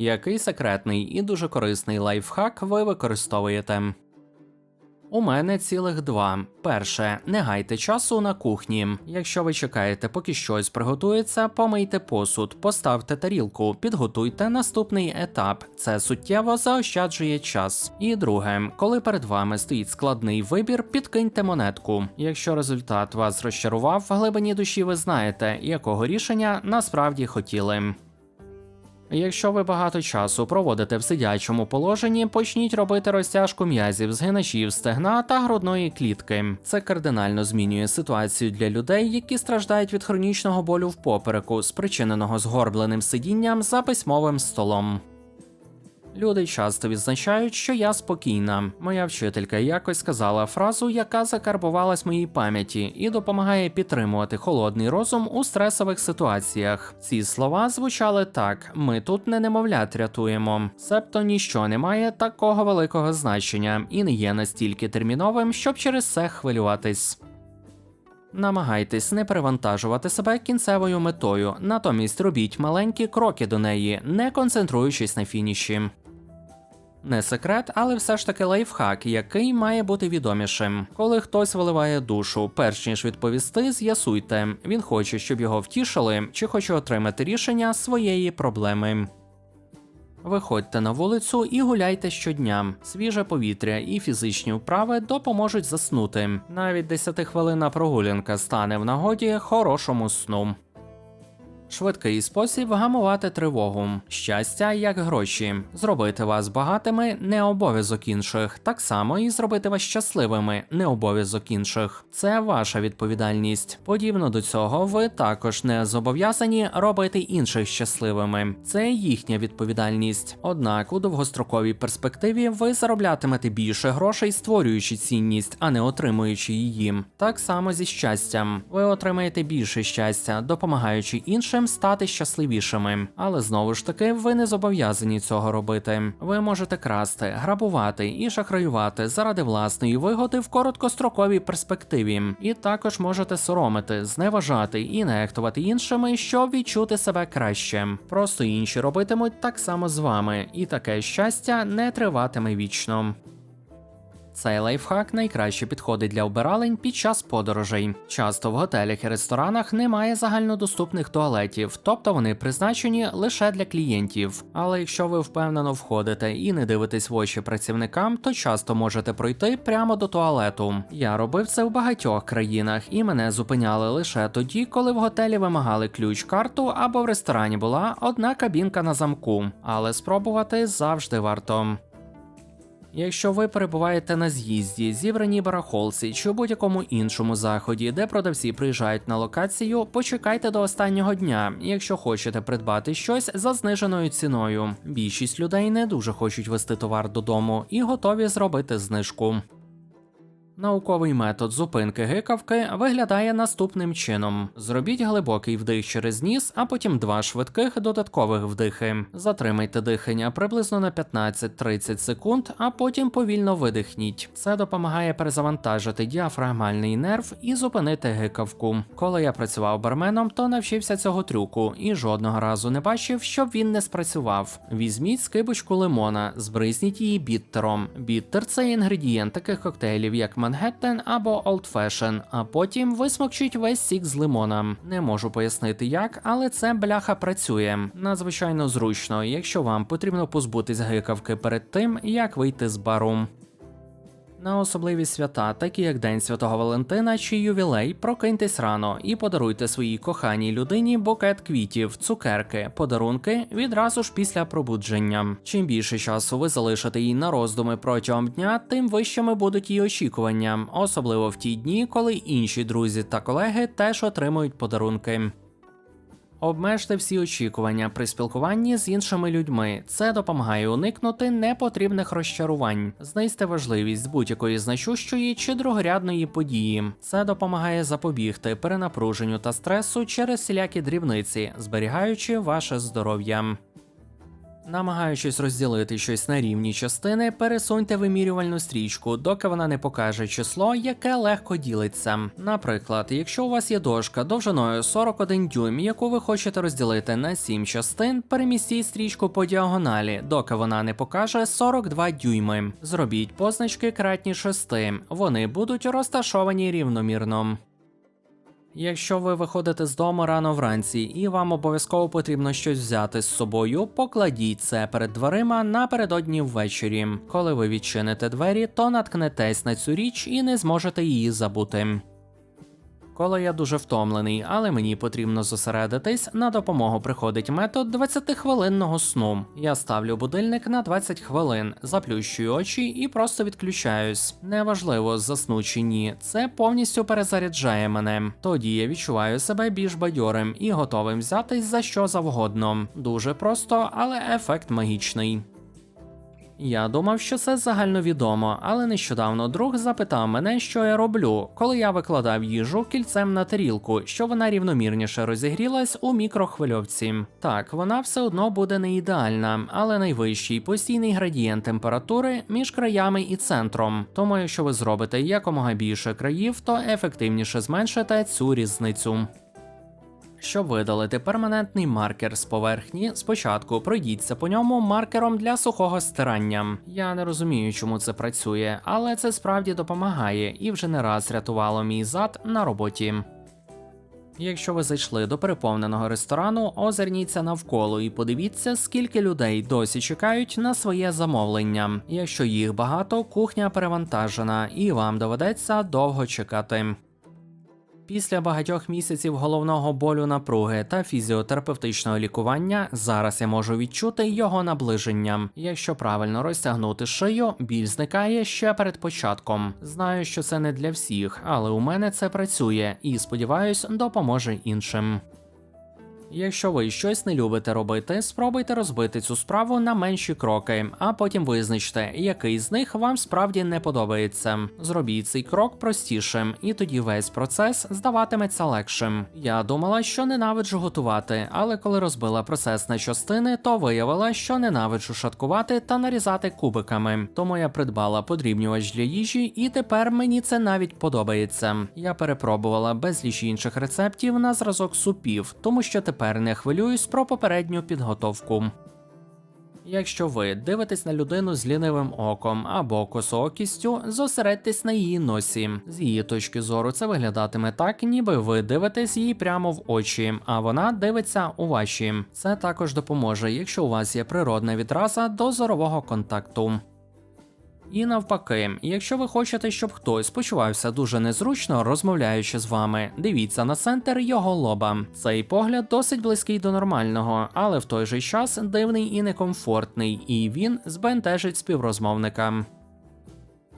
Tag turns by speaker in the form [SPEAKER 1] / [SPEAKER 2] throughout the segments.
[SPEAKER 1] Який секретний і дуже корисний лайфхак ви використовуєте? У мене цілих два. Перше, не гайте часу на кухні. Якщо ви чекаєте, поки щось приготується, помийте посуд, поставте тарілку, підготуйте наступний етап. Це суттєво заощаджує час. І друге, коли перед вами стоїть складний вибір, підкиньте монетку. Якщо результат вас розчарував, в глибині душі ви знаєте, якого рішення насправді хотіли. Якщо ви багато часу проводите в сидячому положенні, почніть робити розтяжку м'язів, згиначів, стегна та грудної клітки. Це кардинально змінює ситуацію для людей, які страждають від хронічного болю в попереку, спричиненого згорбленим сидінням за письмовим столом. Люди часто відзначають, що я спокійна. Моя вчителька якось сказала фразу, яка закарбувалась моїй пам'яті, і допомагає підтримувати холодний розум у стресових ситуаціях. Ці слова звучали так: ми тут не немовлят рятуємо. Себто ніщо не має такого великого значення і не є настільки терміновим, щоб через це хвилюватись. Намагайтесь не перевантажувати себе кінцевою метою, натомість робіть маленькі кроки до неї, не концентруючись на фініші. Не секрет, але все ж таки лайфхак, який має бути відомішим. Коли хтось виливає душу, перш ніж відповісти, з'ясуйте, він хоче, щоб його втішили, чи хоче отримати рішення своєї проблеми. Виходьте на вулицю і гуляйте щодня. Свіже повітря і фізичні вправи допоможуть заснути. Навіть 10 хвилина прогулянка стане в нагоді хорошому сну. Швидкий спосіб гамувати тривогу. Щастя як гроші. Зробити вас багатими не обов'язок інших. Так само і зробити вас щасливими не обов'язок інших. Це ваша відповідальність. Подібно до цього, ви також не зобов'язані робити інших щасливими. Це їхня відповідальність. Однак у довгостроковій перспективі ви зароблятимете більше грошей, створюючи цінність, а не отримуючи її. Так само зі щастям. Ви отримаєте більше щастя, допомагаючи іншим стати щасливішими. Але знову ж таки, ви не зобов'язані цього робити. Ви можете красти, грабувати і шахраювати заради власної вигоди в короткостроковій перспективі, і також можете соромити, зневажати і нехтувати іншими, щоб відчути себе краще. Просто інші робитимуть так само з вами, і таке щастя не триватиме вічно. Цей лайфхак найкраще підходить для обиралень під час подорожей. Часто в готелях і ресторанах немає загальнодоступних туалетів, тобто вони призначені лише для клієнтів. Але якщо ви впевнено входите і не дивитесь в очі працівникам, то часто можете пройти прямо до туалету. Я робив це в багатьох країнах, і мене зупиняли лише тоді, коли в готелі вимагали ключ-карту або в ресторані була одна кабінка на замку. Але спробувати завжди варто. Якщо ви перебуваєте на з'їзді, зібраній барахолці чи будь-якому іншому заході, де продавці приїжджають на локацію, почекайте до останнього дня, якщо хочете придбати щось за зниженою ціною. Більшість людей не дуже хочуть вести товар додому і готові зробити знижку. Науковий метод зупинки гикавки виглядає наступним чином: зробіть глибокий вдих через ніс, а потім два швидких додаткових вдихи. Затримайте дихання приблизно на 15-30 секунд, а потім повільно видихніть. Це допомагає перезавантажити діафрагмальний нерв і зупинити гикавку. Коли я працював барменом, то навчився цього трюку і жодного разу не бачив, щоб він не спрацював. Візьміть скибочку лимона, збризніть її біттером. Біттер це інгредієнт таких коктейлів, як Манхеттен або Old Fashion, а потім висмокчуть весь сік з лимона. Не можу пояснити як, але це бляха працює. Надзвичайно зручно, якщо вам потрібно позбутись гикавки перед тим, як вийти з бару. На особливі свята, такі як День Святого Валентина чи ювілей, прокиньтесь рано і подаруйте своїй коханій людині букет квітів, цукерки, подарунки відразу ж після пробудження. Чим більше часу ви залишите їй на роздуми протягом дня, тим вищими будуть її очікування, особливо в ті дні, коли інші друзі та колеги теж отримують подарунки. Обмежте всі очікування при спілкуванні з іншими людьми. Це допомагає уникнути непотрібних розчарувань. Знизьте важливість будь-якої значущої чи другорядної події. Це допомагає запобігти перенапруженню та стресу через всілякі дрібниці, зберігаючи ваше здоров'я. Намагаючись розділити щось на рівні частини, пересуньте вимірювальну стрічку, доки вона не покаже число, яке легко ділиться. Наприклад, якщо у вас є дошка довжиною 41 дюйм, яку ви хочете розділити на 7 частин, перемістіть стрічку по діагоналі, доки вона не покаже 42 дюйми. Зробіть позначки кратні 6. Вони будуть розташовані рівномірно. Якщо ви виходите з дому рано вранці і вам обов'язково потрібно щось взяти з собою, покладіть це перед дверима напередодні ввечері. Коли ви відчините двері, то наткнетесь на цю річ і не зможете її забути. Коли я дуже втомлений, але мені потрібно зосередитись, на допомогу приходить метод 20-хвилинного сну. Я ставлю будильник на 20 хвилин, заплющую очі і просто відключаюсь. Неважливо, засну чи ні, це повністю перезаряджає мене. Тоді я відчуваю себе більш бадьорим і готовим взятись за що завгодно. Дуже просто, але ефект магічний. Я думав, що це загальновідомо, але нещодавно друг запитав мене, що я роблю, коли я викладав їжу кільцем на тарілку, що вона рівномірніше розігрілась у мікрохвильовці. Так, вона все одно буде не ідеальна, але найвищий постійний градієнт температури між краями і центром. Тому, якщо ви зробите якомога більше країв, то ефективніше зменшите цю різницю. Щоб видалити перманентний маркер з поверхні, спочатку пройдіться по ньому маркером для сухого стирання. Я не розумію, чому це працює, але це справді допомагає і вже не раз рятувало мій зад на роботі. Якщо ви зайшли до переповненого ресторану, озирніться навколо і подивіться, скільки людей досі чекають на своє замовлення. Якщо їх багато, кухня перевантажена, і вам доведеться довго чекати. Після багатьох місяців головного болю напруги та фізіотерапевтичного лікування зараз я можу відчути його наближення. Якщо правильно розтягнути шию, біль зникає ще перед початком. Знаю, що це не для всіх, але у мене це працює і сподіваюсь, допоможе іншим. Якщо ви щось не любите робити, спробуйте розбити цю справу на менші кроки, а потім визначте, який з них вам справді не подобається. Зробіть цей крок простішим, і тоді весь процес здаватиметься легшим. Я думала, що ненавиджу готувати, але коли розбила процес на частини, то виявила, що ненавиджу шаткувати та нарізати кубиками. Тому я придбала подрібнювач для їжі, і тепер мені це навіть подобається. Я перепробувала безліч інших рецептів на зразок супів, тому що тепер не хвилююсь про попередню підготовку. Якщо ви дивитесь на людину з лінивим оком або косоокістю, зосередьтесь на її носі. З її точки зору це виглядатиме так, ніби ви дивитесь їй прямо в очі, а вона дивиться у ваші. Це також допоможе, якщо у вас є природна відраза до зорового контакту. І навпаки, якщо ви хочете, щоб хтось почувався дуже незручно, розмовляючи з вами, дивіться на центр його лоба. Цей погляд досить близький до нормального, але в той же час дивний і некомфортний, і він збентежить співрозмовника.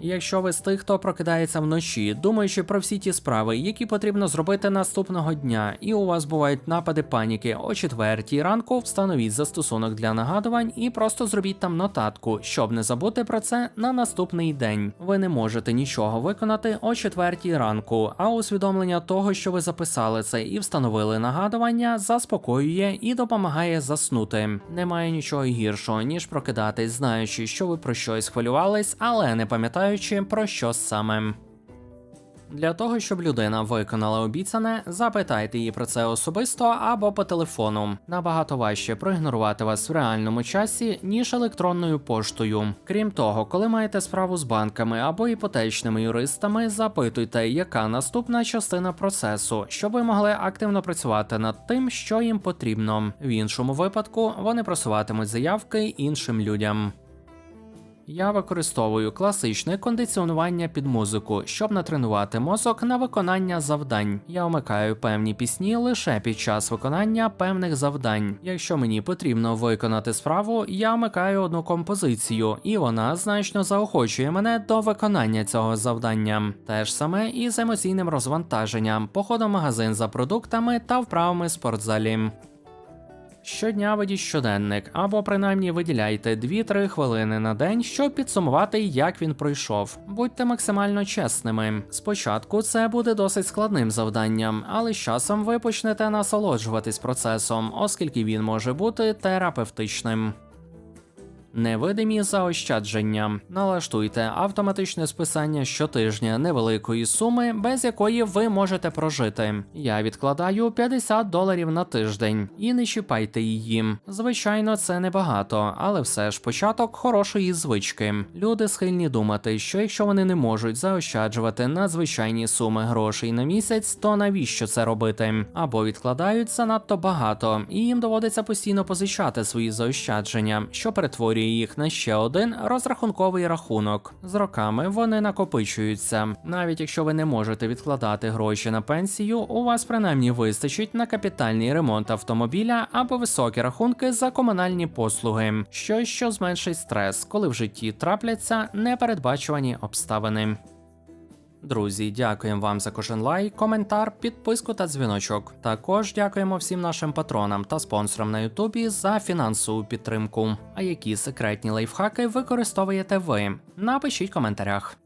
[SPEAKER 1] Якщо ви з тих, хто прокидається вночі, думаючи про всі ті справи, які потрібно зробити наступного дня, і у вас бувають напади паніки о четвертій ранку, встановіть застосунок для нагадувань і просто зробіть там нотатку, щоб не забути про це на наступний день. Ви не можете нічого виконати о четвертій ранку, а усвідомлення того, що ви записали це і встановили нагадування, заспокоює і допомагає заснути. Немає нічого гіршого, ніж прокидатись, знаючи, що ви про щось хвилювались, але не пам'ятаючи про що саме. Для того, щоб людина виконала обіцяне, запитайте її про це особисто або по телефону. Набагато важче проігнорувати вас в реальному часі, ніж електронною поштою. Крім того, коли маєте справу з банками або іпотечними юристами, запитуйте, яка наступна частина процесу, щоб ви могли активно працювати над тим, що їм потрібно. В іншому випадку вони просуватимуть заявки іншим людям. Я використовую класичне кондиціонування під музику, щоб натренувати мозок на виконання завдань. Я вмикаю певні пісні лише під час виконання певних завдань. Якщо мені потрібно виконати справу, я вмикаю одну композицію, і вона значно заохочує мене до виконання цього завдання. Те ж саме і з емоційним розвантаженням, походом в магазин за продуктами та вправами в спортзалі. Щодня ведіть щоденник, або принаймні виділяйте 2-3 хвилини на день, щоб підсумувати, як він пройшов. Будьте максимально чесними. Спочатку це буде досить складним завданням, але з часом ви почнете насолоджуватись процесом, оскільки він може бути терапевтичним. Невидимі заощадження. Налаштуйте автоматичне списання щотижня невеликої суми, без якої ви можете прожити. Я відкладаю 50 доларів на тиждень і не чіпайте її. Звичайно, це небагато, але все ж початок хорошої звички. Люди схильні думати, що якщо вони не можуть заощаджувати надзвичайні суми грошей на місяць, то навіщо це робити? Або відкладають занадто багато, і їм доводиться постійно позичати свої заощадження, що перетворює їх на ще один розрахунковий рахунок. З роками вони накопичуються. Навіть якщо ви не можете відкладати гроші на пенсію, у вас принаймні вистачить на капітальний ремонт автомобіля або високі рахунки за комунальні послуги, щось що зменшить стрес, коли в житті трапляться непередбачувані обставини. Друзі, дякуємо вам за кожен лайк, коментар, підписку та дзвіночок. Також дякуємо всім нашим патронам та спонсорам на Ютубі за фінансову підтримку. А які секретні лайфхаки використовуєте ви? Напишіть в коментарях.